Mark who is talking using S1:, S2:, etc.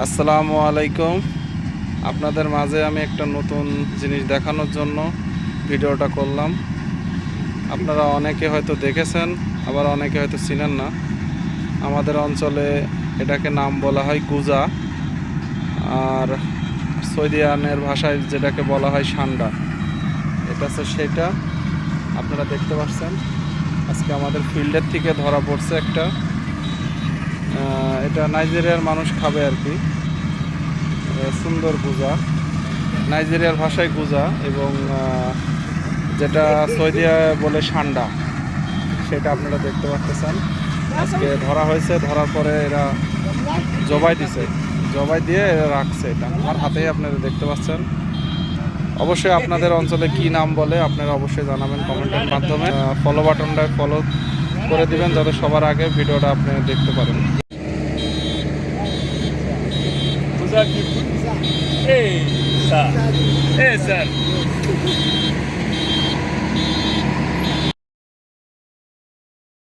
S1: আসসালামু আলাইকুম। আপনাদের মাঝে আমি একটা নতুন জিনিস দেখানোর জন্য ভিডিওটা করলাম। আপনারা অনেকে হয়তো দেখেছেন, আবার অনেকে হয়তো চিনেন না। আমাদের অঞ্চলে এটাকে নাম বলা হয় গুজা, আর সৌদিয়ানের ভাষায় যেটাকে বলা হয় সান্ডা। এটা হচ্ছে সেটা। আপনারা দেখতে পাচ্ছেন। আজকে আমাদের ফিল্ডের থেকে ধরা পড়ছে একটা। এটা নাইজেরিয়ার মানুষ খাবে আর কি। সুন্দর গুজা। নাইজেরিয়ার ভাষায় গুজা এবং যেটা সৌদিয়া বলে সান্ডা, সেটা আপনারা দেখতে পাচ্ছেন। আজকে ধরা হয়েছে, ধরার পরে এরা জবাই দিছে। জবাই দিয়ে এরা রাখছে এটা। আমার হাতেই আপনারা দেখতে পাচ্ছেন। অবশ্যই আপনাদের অঞ্চলে কি নাম বলে আপনারা অবশ্যই জানাবেন কমেন্টের মাধ্যমে। ফলো বাটনটা ফলো করে দিবেন, যাতে সবার আগে ভিডিওটা আপনি দেখতে পারেন।
S2: Zaki. Hey, sir. Hey, sir.